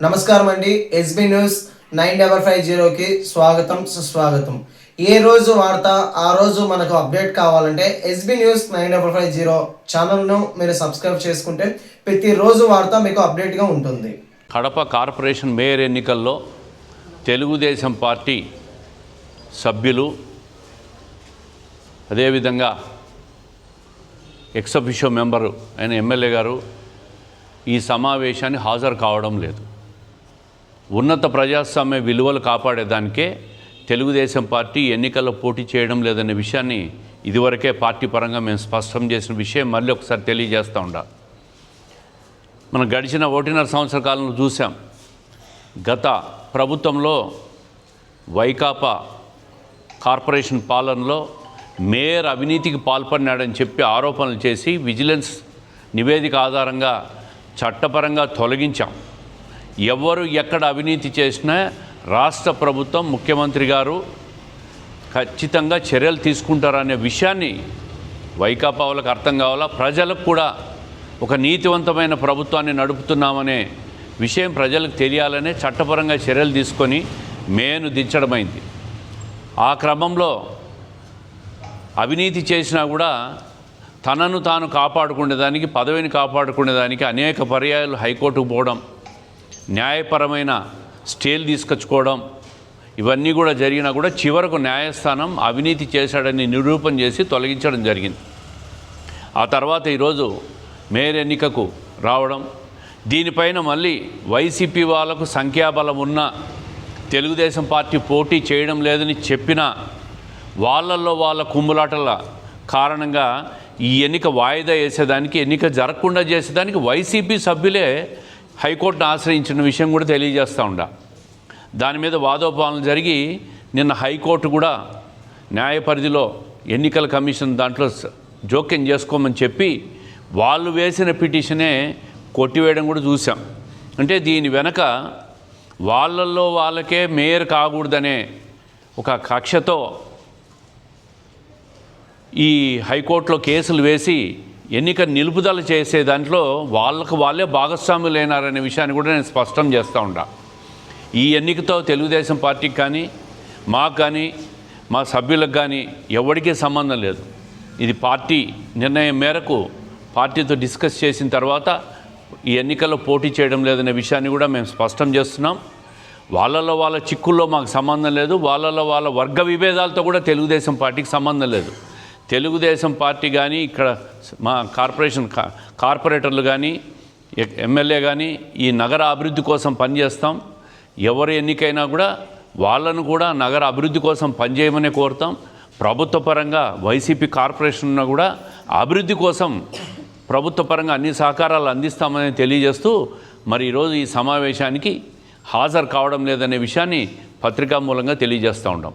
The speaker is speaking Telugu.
నమస్కారం అండి SB news nine double five జీరోకి స్వాగతం సుస్వాగతం. ఏ రోజు వార్త ఆ రోజు మనకు అప్డేట్ కావాలంటే SB news nine double five zero ఛానల్ను మీరు సబ్స్క్రైబ్ చేసుకుంటే ప్రతిరోజు వార్త మీకు అప్డేట్గా ఉంటుంది. కడప కార్పొరేషన్ మేయర్ ఎన్నికల్లో తెలుగుదేశం పార్టీ సభ్యులు అదేవిధంగా ఎక్సఫిషియో మెంబరు అయిన ఎమ్మెల్యే గారు ఈ సమావేశాన్ని హాజరు కావడం లేదు. ఉన్నత ప్రజాస్వామ్య విలువలు కాపాడేదానికే తెలుగుదేశం పార్టీ ఎన్నికల్లో పోటీ చేయడం లేదనే విషయాన్ని ఇదివరకే పార్టీ పరంగా మేము స్పష్టం చేసిన విషయం మళ్ళీ ఒకసారి తెలియజేస్తూ ఉండాలి మనం గడిచిన ఒకటిన్నర సంవత్సర కాలంలో చూసాం గత ప్రభుత్వంలో వైకాపా కార్పొరేషన్ పాలనలో మేయర్ అవినీతికి పాల్పడినాడని చెప్పి ఆరోపణలు చేసి విజిలెన్స్ నివేదిక ఆధారంగా చట్టపరంగా తొలగించాం. ఎవరు ఎక్కడ అవినీతి చేసినా రాష్ట్ర ప్రభుత్వం ముఖ్యమంత్రి గారు ఖచ్చితంగా చర్యలు తీసుకుంటారనే విషయాన్ని వైకాపా వాళ్ళకి అర్థం కావాలా? ప్రజలకు కూడా ఒక నీతివంతమైన ప్రభుత్వాన్ని నడుపుతున్నామనే విషయం ప్రజలకు తెలియాలనే చట్టపరంగా చర్యలు తీసుకొని మేను దించడమైంది. ఆ క్రమంలో అవినీతి చేసినా కూడా తనను తాను కాపాడుకునేదానికి పదవిని కాపాడుకునేదానికి అనేక పర్యాయాలు హైకోర్టుకు పోవడం న్యాయపరమైన స్టేలు తీసుకొచ్చుకోవడం ఇవన్నీ కూడా జరిగినా కూడా చివరకు న్యాయస్థానం అవినీతి చేశాడని నిరూపణ చేసి తొలగించడం జరిగింది. ఆ తర్వాత ఈరోజు మేయర్ ఎన్నికకు రావడం దీనిపైన మళ్ళీ వైసీపీ వాళ్ళకు సంఖ్యాబలం ఉన్న తెలుగుదేశం పార్టీ పోటీ చేయడం లేదని చెప్పినా వాళ్ళల్లో వాళ్ళ కుమ్ములాటల కారణంగా ఈ ఎన్నిక వాయిదా వేసేదానికి ఎన్నిక జరగకుండా చేసేదానికి వైసీపీ సభ్యులే హైకోర్టును ఆశ్రయించిన విషయం కూడా తెలియజేస్తూ ఉండా. దాని మీద వాదోపాలన జరిగి నిన్న హైకోర్టు కూడా న్యాయ పరిధిలో ఎన్నికల కమిషన్ దాంట్లో జోక్యం చేసుకోమని చెప్పి వాళ్ళు వేసిన పిటిషనే కొట్టివేయడం కూడా చూసాం. అంటే దీని వెనక వాళ్ళల్లో వాళ్ళకే మేయర్ కాకూడదనే ఒక కక్షతో ఈ హైకోర్టులో కేసులు వేసి ఎన్నిక నిలుపుదల చేసే దాంట్లో వాళ్ళకు వాళ్ళే భాగస్వాములైనారనే విషయాన్ని కూడా నేను స్పష్టం చేస్తూ ఉంటా ఈ ఎన్నికతో తెలుగుదేశం పార్టీకి కానీ మాకు కానీ మా సభ్యులకు కానీ ఎవరికీ సంబంధం లేదు. ఇది పార్టీ నిర్ణయం మేరకు పార్టీతో డిస్కస్ చేసిన తర్వాత ఈ ఎన్నికల్లో పోటీ చేయడం లేదనే విషయాన్ని కూడా మేము స్పష్టం చేస్తున్నాం. వాళ్ళలో వాళ్ళ చిక్కుల్లో మాకు సంబంధం లేదు. వాళ్ళలో వాళ్ళ వర్గ విభేదాలతో కూడా తెలుగుదేశం పార్టీకి సంబంధం లేదు. తెలుగుదేశం పార్టీ కానీ ఇక్కడ మా కార్పొరేషన్ కా- కార్పొరేటర్లు కానీ ఎమ్మెల్యే కానీ ఈ నగర అభివృద్ధి కోసం పనిచేస్తాం. ఎవరు ఎన్నికైనా కూడా వాళ్ళను కూడా నగర అభివృద్ధి కోసం పనిచేయమని కోరుతాం. ప్రభుత్వ పరంగా వైసీపీ కార్పొరేషన్ ఉన్నా కూడా అభివృద్ధి కోసం ప్రభుత్వ పరంగా అన్ని సహకారాలు అందిస్తామని తెలియజేస్తూ మరి ఈరోజు ఈ సమావేశానికి హాజరు కావడం లేదనే విషయాన్ని పత్రికా మూలంగా తెలియజేస్తూ ఉంటాం